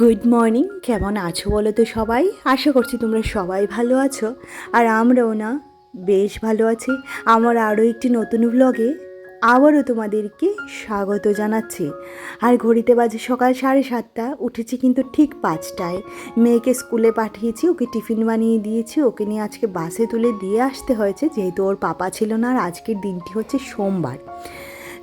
Good morning কেমন আছো বলো তো সবাই? আশা করছি তোমরা সবাই ভালো আছো। আর আমরাও না, বেশ ভালো আছি। আমার আরও একটি নতুন ব্লগে আবারও তোমাদেরকে স্বাগত জানাচ্ছি। আর ঘড়িতে বাজে সকাল সাড়ে সাতটা, উঠেছি কিন্তু ঠিক পাঁচটায়। মেয়েকে স্কুলে পাঠিয়েছি, ওকে টিফিন বানিয়ে দিয়েছি, ওকে নিয়ে আজকে বাসে তুলে দিয়ে আসতে হয়েছে। যেহেতু ওর পাপা ছিল না, আর আজকের দিনটি হচ্ছে সোমবার।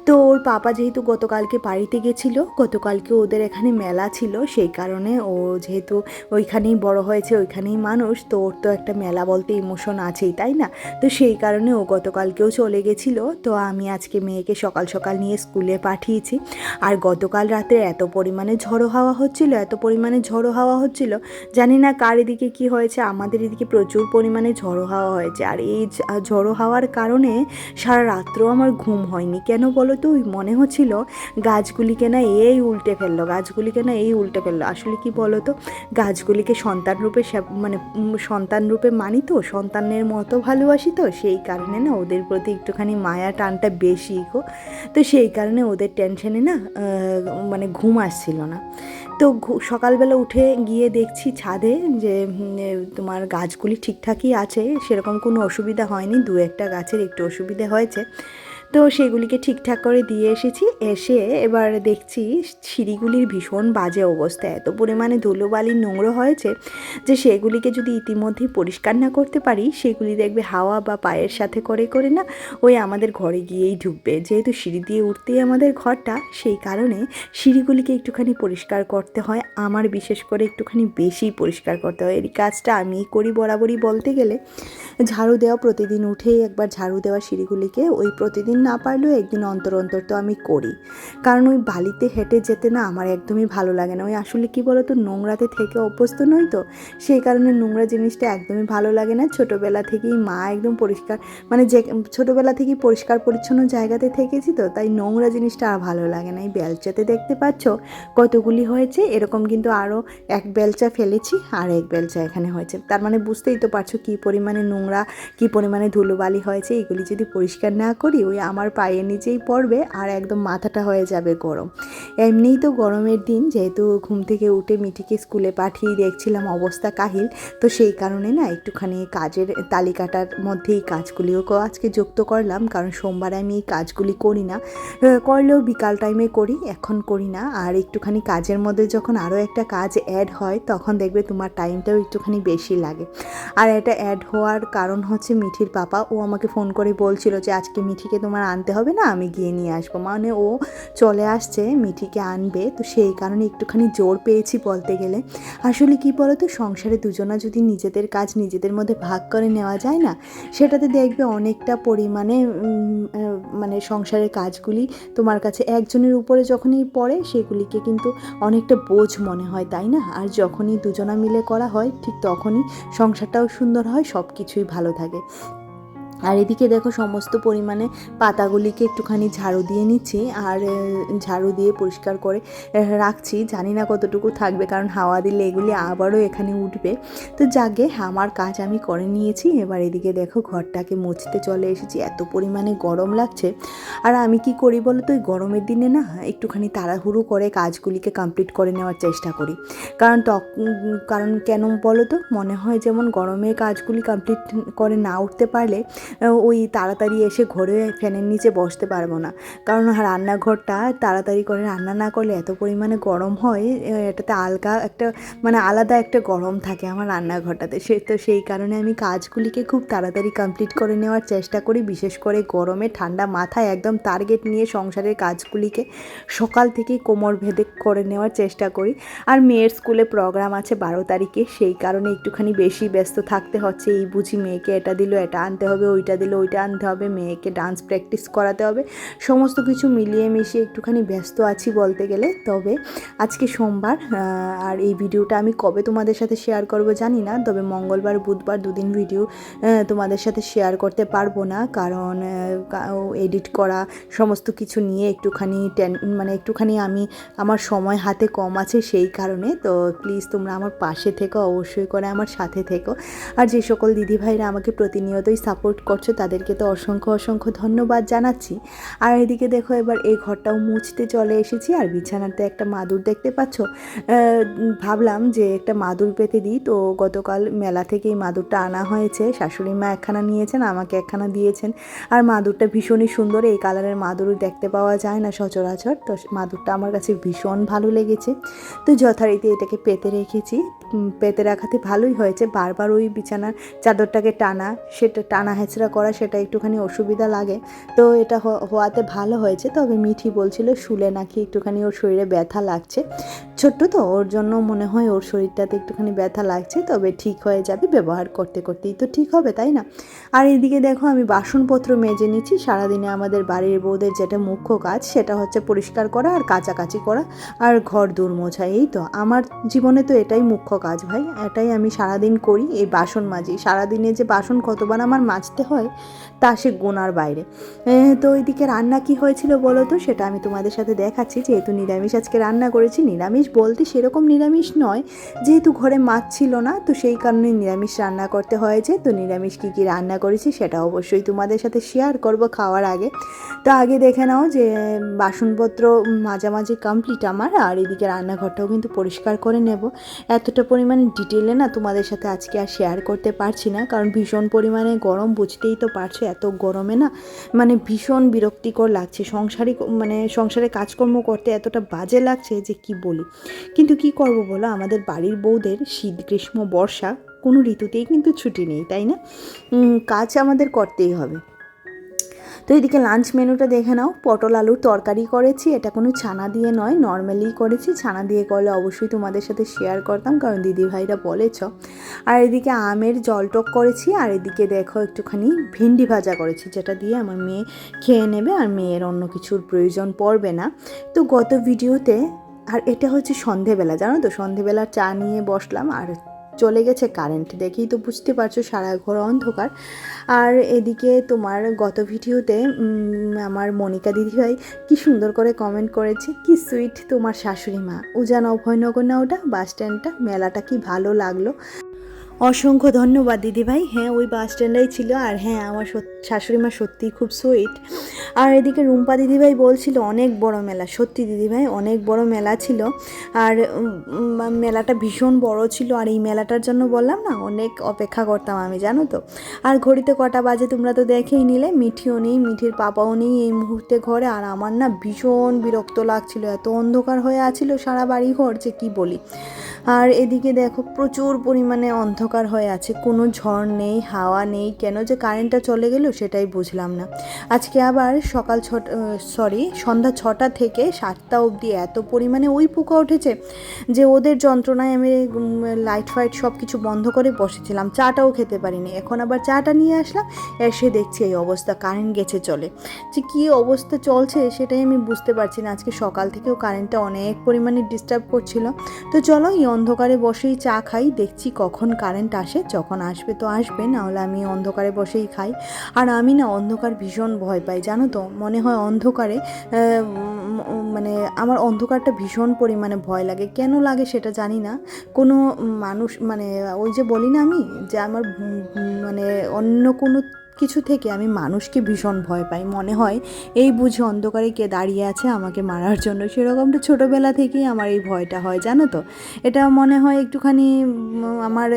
তো ওর পাপা যেহেতু গতকালকে বাড়িতে গেছিল, গতকালকে ওদের এখানে মেলা ছিল, সেই কারণে ও যেহেতু ওইখানেই বড় হয়েছে, ওইখানেই মানুষ, তো ওর তো একটা মেলা বলতে ইমোশন আছেই, তাই না? তো সেই কারণে ও গতকালকেও চলে গেছিল, তো আমি আজকে মেয়েকে সকাল সকাল নিয়ে স্কুলে পাঠিয়েছি। আর গতকাল রাতে এত পরিমাণে ঝড়ো হাওয়া হচ্ছিল, এত পরিমাণে ঝড়ো হাওয়া হচ্ছিল, জানি না কার এদিকে কী হয়েছে, আমাদের এদিকে প্রচুর পরিমাণে ঝড়ো হাওয়া হয়েছে। আর এই ঝড়ো হাওয়ার কারণে সারা রাত্রেও আমার ঘুম হয়নি। কেন বলো তো ওই মনে হচ্ছিল গাছগুলিকে না এই উল্টে ফেলল গাছগুলিকে না এই উল্টে ফেলল। আসলে কি বলো তো গাছগুলিকে সন্তান রূপে মানে উম, সন্তান রূপে মানি তো সন্তানের মতো ভালোবাসি তো সেই কারণে না ওদের প্রতি একটুখানি মায়া টানটা বেশি গো। তো সেই কারণে ওদের টেনশনে না মানে ঘুম আসছিল না। তো সকালবেলা উঠে গিয়ে দেখছি ছাদে যে তোমার গাছগুলি ঠিকঠাকই আছে সেরকম কোনো অসুবিধা হয়নি দু একটা গাছের একটু অসুবিধা হয়েছে। তো সেগুলিকে ঠিকঠাক করে দিয়ে এসেছি। এসে এবার দেখছি সিঁড়িগুলির ভীষণ বাজে অবস্থা। এত পরিমাণে ধুলোবালির নোংরা হয়েছে যে সেগুলিকে যদি ইতিমধ্যেই পরিষ্কার না করতে পারি, সেগুলি দেখবে হাওয়া বা পায়ের সাথে করে করে না ওই আমাদের ঘরে গিয়েই ঢুকবে। যেহেতু সিঁড়ি দিয়ে উঠতেই আমাদের ঘরটা, সেই কারণে সিঁড়িগুলিকে একটুখানি পরিষ্কার করতে হয়। আমার বিশেষ করে একটুখানি বেশি পরিষ্কার করতে হয়। এই কাজটা আমি করি বরাবরই বলতে গেলে। ঝাড়ু দেওয়া প্রতিদিন উঠেই একবার ঝাড়ু দেওয়া সিঁড়িগুলিকে, ওই প্রতিদিন না পারলেও একদিন অন্তর অন্তর তো আমি করি। কারণ ওই বালিতে হেঁটে যেতে না আমার একদমই ভালো লাগে না। ওই আসলে কি বলতো, নোংরাতে থেকে অভ্যস্ত নই তো? সেই কারণে নোংরা জিনিসটা একদমই ভালো লাগে না। ছোটোবেলা থেকেই মা একদম পরিষ্কার মানে যে ছোটোবেলা থেকেই পরিষ্কার পরিচ্ছন্ন জায়গাতে থেকেছি তো, তাই নোংরা জিনিসটা আর ভালো লাগে না। এই বেলচাতে দেখতে পাচ্ছ কতগুলি হয়েছে, এরকম কিন্তু আরও এক বেলচা ফেলেছি, আর এক বেলচা এখানে হয়েছে। তার মানে বুঝতেই তো পারছ কী পরিমাণে নোংরা, কী পরিমাণে ধুলোবালি হয়েছে, এগুলি যদি পরিষ্কার না করি, ওই আমার পায়ের নিচেই পড়বে আর একদম মাথাটা হয়ে যাবে গরম। এমনিই তো গরমের দিন, যেহেতু ঘুম থেকে উঠে মিঠিকে স্কুলে পাঠিয়ে দেখছিলাম অবস্থা কাহিল, তো সেই কারণে না একটুখানি কাজের তালিকাটার মধ্যেই কাজগুলিও আজকে যুক্ত করলাম, কারণ সোমবারে আমি এই কাজগুলি করি না। করলেও বিকাল টাইমে করি, এখন করি না। আর একটুখানি কাজের মধ্যে যখন আরও একটা কাজ অ্যাড হয়, তখন দেখবে তোমার টাইমটাও একটুখানি বেশি লাগে। আর এটা অ্যাড হওয়ার কারণ হচ্ছে মিঠির পাপা, ও আমাকে ফোন করে বলছিল যে আজকে মিঠিকে তোমার আনতে হবে না, আমি গিয়ে নিয়ে আসব। মানে ও চলে আসছে, মিঠিকে আনবে, তো সেই কারণে একটুখানি জোর পেয়েছি বলতে গেলে। আসলে কি বলো তো সংসারে দুজনা যদি নিজেদের কাজ নিজেদের মধ্যে ভাগ করে নেওয়া যায় না, সেটাতে দেখবে অনেকটা পরিমাণে মানে সংসারের কাজগুলি তোমার কাছে একজনের উপরে যখনই পড়ে, সেগুলিকে কিন্তু অনেকটা বোঝ মনে হয়, তাই না? আর যখনই দুজনা মিলে করা হয়, ঠিক তখনই সংসারটাও সুন্দর হয় সব কিছুই ভালো থাকে। আর এদিকে দেখো সমস্ত পরিমাণে পাতাগুলিকে একটুখানি ঝাড়ু দিয়ে নিচ্ছি আর ঝাড়ু দিয়ে পরিষ্কার করে রাখছি। জানি না কতটুকু থাকবে কারণ হাওয়া দিলে এগুলি আবারও এখানে উঠবে। তো যাকে আমার কাজ আমি করে নিয়েছি এবার এদিকে দেখো ঘরটাকে মুছতে চলে এসেছি। এত পরিমাণে গরম লাগছে। আর আমি কি করি বলো তো ওই গরমের দিনে না একটুখানি তাড়াহুড়ো করে কাজগুলিকে কমপ্লিট করে নেওয়ার চেষ্টা করি। কারণ উম, কারণ কেন বলো তো মনে হয় যেমন গরমের কাজগুলি কমপ্লিট করে না উঠতে পারলে ওই তাড়াতাড়ি এসে ঘরে ফ্যানের নিচে বসতে পারব না। কারণ রান্নাঘরটা তাড়াতাড়ি করে রান্না না করলে এত পরিমাণে গরম হয় এটাতে আলগা একটা মানে আলাদা একটা গরম থাকে আমার রান্নাঘরটাতে। সে, তো সেই কারণে আমি কাজগুলিকে খুব তাড়াতাড়ি কমপ্লিট করে নেওয়ার চেষ্টা করি, বিশেষ করে গরমে ঠান্ডা মাথায় একদম টার্গেট নিয়ে সংসারের কাজগুলিকে সকাল থেকেই কোমর ভেদে করে নেওয়ার চেষ্টা করি। আর মেয়ের স্কুলে প্রোগ্রাম আছে বারো তারিখে, সেই কারণে একটুখানি বেশি ব্যস্ত থাকতে হচ্ছে। এই বুঝি মেয়েকে এটা দিল, এটা আনতে হবে ওইটা দিলে ওইটা আনতে হবে, মেয়েকে ডান্স প্র্যাকটিস করাতে হবে। সমস্ত কিছু মিলিয়ে মিশিয়ে একটুখানি ব্যস্ত আছি বলতে গেলে। তবে আজকে সোমবার আর এই ভিডিওটা আমি কবে তোমাদের সাথে শেয়ার করব জানি না, তবে মঙ্গলবার, বুধবার দুদিন ভিডিও তোমাদের সাথে শেয়ার করতে পারব না। কারণ এডিট করা, সমস্ত কিছু নিয়ে একটুখানি টেন মানে একটুখানি আমি, আমার সময় হাতে কম আছে সেই কারণে। তো প্লিজ তোমরা আমার পাশে থেকো, অবশ্যই করে আমার সাথে থেকো। আর যে সকল দিদিভাইরা আমাকে প্রতিনিয়তই সাপোর্ট করছ তাদেরকে তো অসংখ্য অসংখ্য ধন্যবাদ জানাচ্ছি। আর এদিকে দেখো এবার এই ঘরটাও মুছতে চলে এসেছি আর বিছানাতে একটা মাদুর দেখতে পাচ্ছ? ভাবলাম যে একটা মাদুর পেতে দিই। তো গতকাল মেলা থেকে এই মাদুরটা আনা হয়েছে। শাশুড়ি মা একখানা নিয়েছেন, আমাকে একখানা দিয়েছেন। আর মাদুরটা ভীষণই সুন্দর। এই কালারের মাদুর দেখতে পাওয়া যায় না সচরাচর। তো মাদুরটা আমার কাছে ভীষণ ভালো লেগেছে। তো যথারীতি এটাকে পেতে রেখেছি। পেতে রাখাতে ভালোই হয়েছে। বারবার ওই বিছানার চাদরটাকে টানা, সেটা টানা হেঁচড়া করা সেটা একটুখানি অসুবিধা লাগে। তো এটা হওয়াতে ভালো হয়েছে। তবে মিঠি বলছিল শুলে নাকি একটুখানি ওর শরীরে ব্যথা লাগছে। ছোট্ট তো, ওর জন্য মনে হয় ওর শরীরটাতে একটুখানি ব্যথা লাগছে, তবে ঠিক হয়ে যাবে ব্যবহার করতে করতেই তো ঠিক হবে, তাই না? আর এদিকে দেখো, আমি বাসনপত্র মেজে নিচ্ছি। সারাদিনে আমাদের বাড়ির বউদের যেটা মুখ্য কাজ, সেটা হচ্ছে পরিষ্কার করা আর কাচাকাচি করা আর ঘর দূর মোছা, এই তো। আমার জীবনে তো এটাই মুখ্য কাজ ভাই, এটাই আমি সারাদিন করি, এই বাসন মাজি। সারাদিনে যে বাসন কতবার আমার মাজতে হয়, তা সে গোনার বাইরে। তো ওইদিকে রান্না কি হয়েছিল বলো তো? সেটা আমি তোমাদের সাথে দেখাচ্ছি। যেহেতু নিরামিষ আজকে রান্না করেছি, নিরামিষ বলতে সেরকম নিরামিষ নয়, যেহেতু ঘরে মাছ ছিল না, তো সেই কারণে নিরামিষ রান্না করতে হয়েছে। তো নিরামিষ কী কী রান্না করেছি সেটা অবশ্যই তোমাদের সাথে শেয়ার করব খাওয়ার আগে। তো আগে দেখে নাও যে, বাসনপত্র মাঝামাঝি কমপ্লিট আমার, আর এদিকে রান্নাঘরটাও কিন্তু পরিষ্কার করে নেব। এতটা পরিমাণে ডিটেলে না তোমাদের সাথে আজকে আর শেয়ার করতে পারছি না, কারণ ভীষণ পরিমাণে গরম বুঝতেই তো পারছ, এত গরমে না মানে ভীষণ বিরক্তিকর লাগছে। সংসারিক মানে সংসারে কাজকর্ম করতে এতটা বাজে লাগছে যে কি বলি। কিন্তু কি করব বলো? আমাদের বাড়ির বউদের শীত, গ্রীষ্ম, বর্ষা কোনো ঋতুতেই কিন্তু ছুটি নেই, তাই না? কাজ আমাদের করতেই হবে। তো এদিকে লাঞ্চ মেনুটা দেখে নাও। পটল আলুর তরকারি করেছি, এটা কোনো ছানা দিয়ে নয় নর্মালি করেছি। ছানা দিয়ে করলে অবশ্যই তোমাদের সাথে শেয়ার করতাম, কারণ দিদিভাইরা বলেছ। আর এদিকে আমের জলটক করেছি, আর এদিকে দেখো একটুখানি ভেন্ডি ভাজা করেছি, যেটা দিয়ে আমার মেয়ে খেয়ে নেবে আর মেয়ের অন্য কিছুর প্রয়োজন পড়বে না। তো গত ভিডিওতে আর এটা হচ্ছে সন্ধেবেলা, জানো তো? সন্ধেবেলা চা নিয়ে বসলাম, আর চলে গেছে কারেন্ট দেখেই তো বুঝতে পারছ সারা ঘর অন্ধকার। আর এদিকে তোমার গত ভিডিওতে আমার মনিকা দিদিভাই কি সুন্দর করে কমেন্ট করেছে, কি সুইট তোমার শাশুড়ি মা। উজান অভয়নগর না ওটা? বাস স্ট্যান্ডটা মেলাটা কি ভালো লাগল? অসংখ্য ধন্যবাদ, দিদিভাই। হ্যাঁ ওই বাস স্ট্যান্ডেই ছিল আর হ্যাঁ আমার শাশুড়ি মা সত্যিই খুব সুইট আর এদিকে রুম্পা দিদিভাই বলছিল, অনেক বড় মেলা। সত্যি দিদিভাই, অনেক বড় মেলা ছিল। আর মেলাটা ভীষণ বড় ছিল। আর এই মেলাটার জন্য বললাম না, অনেক অপেক্ষা করতাম আমি, জানো তো। আর ঘড়িতে কটা বাজে তোমরা তো দেখেই নিলে, মিঠিও নেই, মিঠির পাপাও নেই এই মুহূর্তে ঘরে। আর আমার না ভীষণ বিরক্ত লাগছিল, এত অন্ধকার হয়ে আছিল সারা বাড়ি ঘর যে কী বলি। আর এদিকে দেখো প্রচুর পরিমাণে অন্ধকার হয়ে আছে। কোনো ঝড় নেই, হাওয়া নেই, কেন যে কারেন্টটা চলে গেল সেটাই বুঝলাম না। আজকে আবার সকাল ছটা সরি সন্ধ্যা ছটা থেকে সাতটা অবধি এত পরিমাণে ওই পোকা উঠেছে যে ওদের যন্ত্রণায় আমি লাইট ফাইট সব কিছু বন্ধ করে বসেছিলাম। চাটাও খেতে পারিনি। এখন আবার চাটা নিয়ে আসলাম, এসে দেখছি এই অবস্থা, কারেন্ট গেছে চলে। যে কী অবস্থা চলছে সেটাই আমি বুঝতে পারছি না। আজকে সকাল থেকেও কারেন্টটা অনেক পরিমাণে ডিস্টার্ব করছিল। তো চলো এই অন্ধকারে বসেই চা খাই, দেখছি কখন কারেন্ট আসে, যখন আসবে তো আসবে, নাহলে আমি অন্ধকারে বসেই খাই। আর আমি না অন্ধকার ভীষণ ভয় পাই, জানো তো? মনে হয় অন্ধকারে মানে আমার অন্ধকারটা ভীষণ পরিমাণে ভয় লাগে। কেন লাগে সেটা জানি না। কোনো মানুষ মানে ওই যে বলি না আমি, যে আমার মানে অন্য কোনো কিছু থেকে আমি মানুষকে ভীষণ ভয় পাই। মনে হয় এই বুঝে অন্ধকারে কে দাঁড়িয়ে আছে আমাকে মারার জন্য। সেরকমটা ছোটোবেলা থেকেই আমার এই ভয়টা হয়, জানো তো? এটা মনে হয় একটুখানি আমার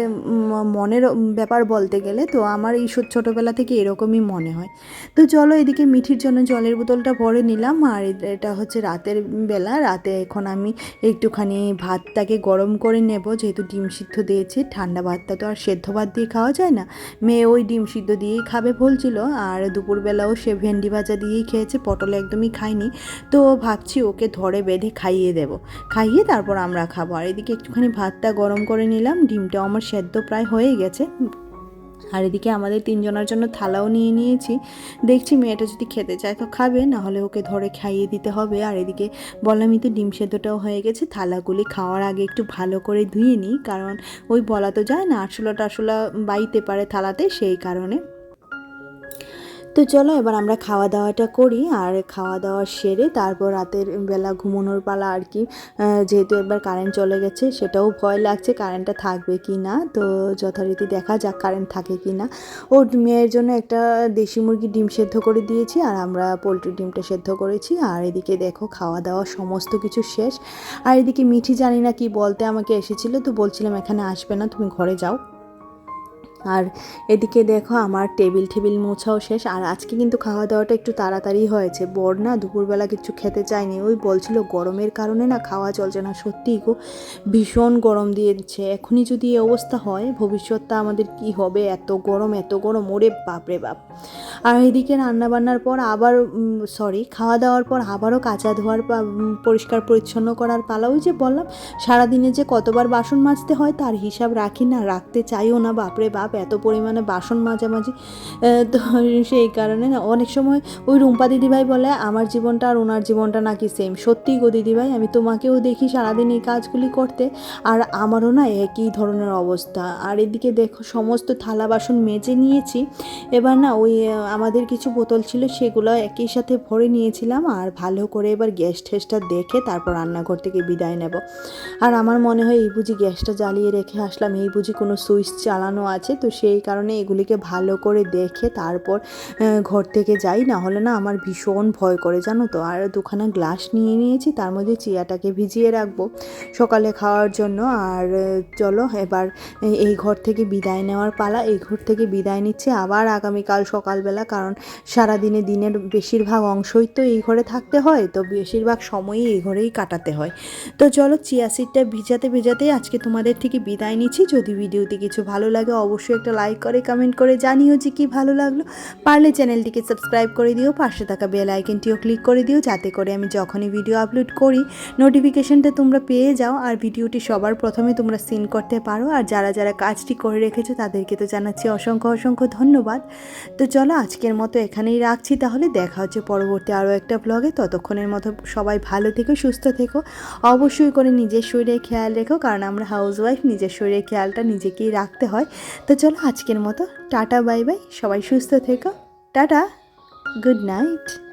মনের ব্যাপার বলতে গেলে তো আমার এই ছোটোবেলা থেকে এরকমই মনে হয়। তো চলো এদিকে মিঠির জন্য জলের বোতলটা ভরে নিলাম আর এটা হচ্ছে রাতের বেলা। রাতে এখন আমি একটুখানি ভাতটাকে গরম করে নেব। যেহেতু ডিম সিদ্ধ দিয়েছি, ঠান্ডা ভাতটা তো আর সেদ্ধ ভাত দিয়ে খাওয়া যায় না। মেয়ে ওই ডিম সিদ্ধ দিয়েই খাবে। বলছিল আর দুপুরবেলাও সে ভেন্ডি ভাজা দিয়েই খেয়েছে, পটল একদমই খায়নি। তো ভাবছি ওকে ধরে বেঁধে খাইয়ে দেব। খাইয়ে তারপর আমরা খাব। আর এদিকে একটুখানি ভাতটা গরম করে নিলাম, ডিমটাও আমার সেদ্ধ প্রায় হয়ে গেছে। আর এদিকে আমাদের তিনজনের জন্য থালাও নিয়ে নিয়েছি। দেখছি মেয়েটা যদি খেতে চায় তো খাবে না হলে ওকে ধরে খাইয়ে দিতে হবে। আর এদিকে বললামই তো ডিম সেদ্ধটাও হয়ে গেছে, থালাগুলি খাওয়ার আগে একটু ভালো করে ধুয়ে নিই। কারণ ওই বলা তো যায় না, আরশোলা টারশোলা বাইতে পারে থালাতে, সেই কারণে। তো চলো এবার আমরা খাওয়া দাওয়াটা করি আর খাওয়া দাওয়া সেরে তারপর রাতের বেলা ঘুমানোর পালা আর কি। যেহেতু একবার কারেন্ট চলে গেছে সেটাও ভয় লাগছে কারেন্টটা থাকবে কি না। তো যথারীতি দেখা যাক কারেন্ট থাকে কি না। ওর মেয়ের জন্য একটা দেশি মুরগি ডিম সেদ্ধ করে দিয়েছি আর আমরা পোলট্রি ডিমটা সেদ্ধ করেছি। আর এদিকে দেখো খাওয়া দাওয়া সমস্ত কিছু শেষ। আর এদিকে মিঠি জানি না কি বলতে আমাকে এসেছিল তো বলছিলাম এখানে আসবে না, তুমি ঘরে যাও। আর এদিকে দেখো আমার টেবিল টেবিল মোছাও শেষ, আর আজকে কিন্তু খাওয়া দাওয়াটা একটু তাড়াতাড়ি হয়েছে। বর না দুপুরবেলা কিছু খেতে চায়নি, ওই বলছিল গরমের কারণে না খাওয়া চলছে না। সত্যিই গো, ভীষণ গরম দিয়েছে। এখনই যদি এই অবস্থা হয়, ভবিষ্যৎটা আমাদের কি হবে? এত গরম এত গরম, ওরে বাপরে বাপ। আর এদিকে রান্না বান্নার পর আবার সরি খাওয়া দাওয়ার পর আবারও কাঁচা ধোয়ার পরিষ্কার পরিচ্ছন্ন করার পালা। ওই যে বললাম, সারাদিনে যে কতবার বাসন মাজতে হয়, তার হিসাব রাখি না, রাখতে চাইও না, বাপরে বাপ। এত পরিমাণে বাসন মাঝামাঝি তো সেই কারণে না, অনেক সময় ওই রুম্পা দিদিভাই বলে, আমার জীবনটা আর ওনার জীবনটা নাকি সেম সত্যি গো দিদিভাই, আমি তোমাকেও দেখি সারাদিন এই কাজগুলি করতে, আর আমারও না একই ধরনের অবস্থা। আর এদিকে দেখো, সমস্ত থালা বাসন মেজে নিয়েছি, এবার না ওই আমাদের কিছু বোতল ছিল, সেগুলো একই সাথে ভরে নিয়েছিলাম, আর ভালো করে এবার গ্যাস ঠেসটা দেখে তারপর রান্নাঘর থেকে বিদায় নেব। আর আমার মনে হয় এই বুঝি গ্যাসটা জ্বালিয়ে রেখে আসলাম, এই বুঝি কোনো সুইচ চালানো আছে তো সেই কারণে এগুলিকে ভালো করে দেখে তারপর ঘর থেকে যাই। না হলে না আমার ভীষণ ভয় করে, জানো তো। আর দুখানা গ্লাস নিয়ে নিয়েছি, তার মধ্যে চিয়াটাকে ভিজিয়ে রাখব সকালে খাওয়ার জন্য। আর চলো এবার এই- ঘর থেকে বিদায় নেওয়ার পালা। এই ঘর থেকে বিদায় নিচ্ছে আবার আগামীকাল সকালবেলা, কারণ সারাদিনে দিনের বেশিরভাগ অংশই তো এই ঘরে থাকতে হয়। তো বেশিরভাগ সময়ই এই ঘরেই কাটাতে হয়। তো চলো, চিয়া সিডটা ভিজাতে ভিজাতে আজকে তোমাদের থেকে বিদায় নিচ্ছি। যদি ভিডিওতে কিছু ভালো লাগে, অবশ্যই একটা লাইক করে কমেন্ট করে জানিও যে কি ভালো লাগল। পারলে চ্যানেলটিকে সাবস্ক্রাইব করে দিও, পাশে থাকা বেল আইকনটিও ক্লিক করে দিও, যাতে করে আমি যখনই ভিডিও আপলোড করি নোটিফিকেশনটা তোমরা পেয়ে যাও আর ভিডিওটি সবার প্রথমে তোমরা সিন করতে পারো। আর যারা যারা কাজটি করে রেখেছো, তাদেরকে তো জানাচ্ছি অসংখ্য অসংখ্য ধন্যবাদ। তো চলো আজকের মতো এখানেই রাখছি, তাহলে দেখা হচ্ছে পরবর্তী আরও একটা ব্লগে ততক্ষণের মতো সবাই ভালো থেকো, সুস্থ থেকো। অবশ্যই করে নিজের শরীরে খেয়াল রেখো, কারণ আমরা হাউসওয়াইফ নিজের শরীরের খেয়ালটা নিজেকেই রাখতে হয়। তো চলো আজকের মতো। Tata bye bye. সবাই সুস্থ থেকো। টাটা। Good night.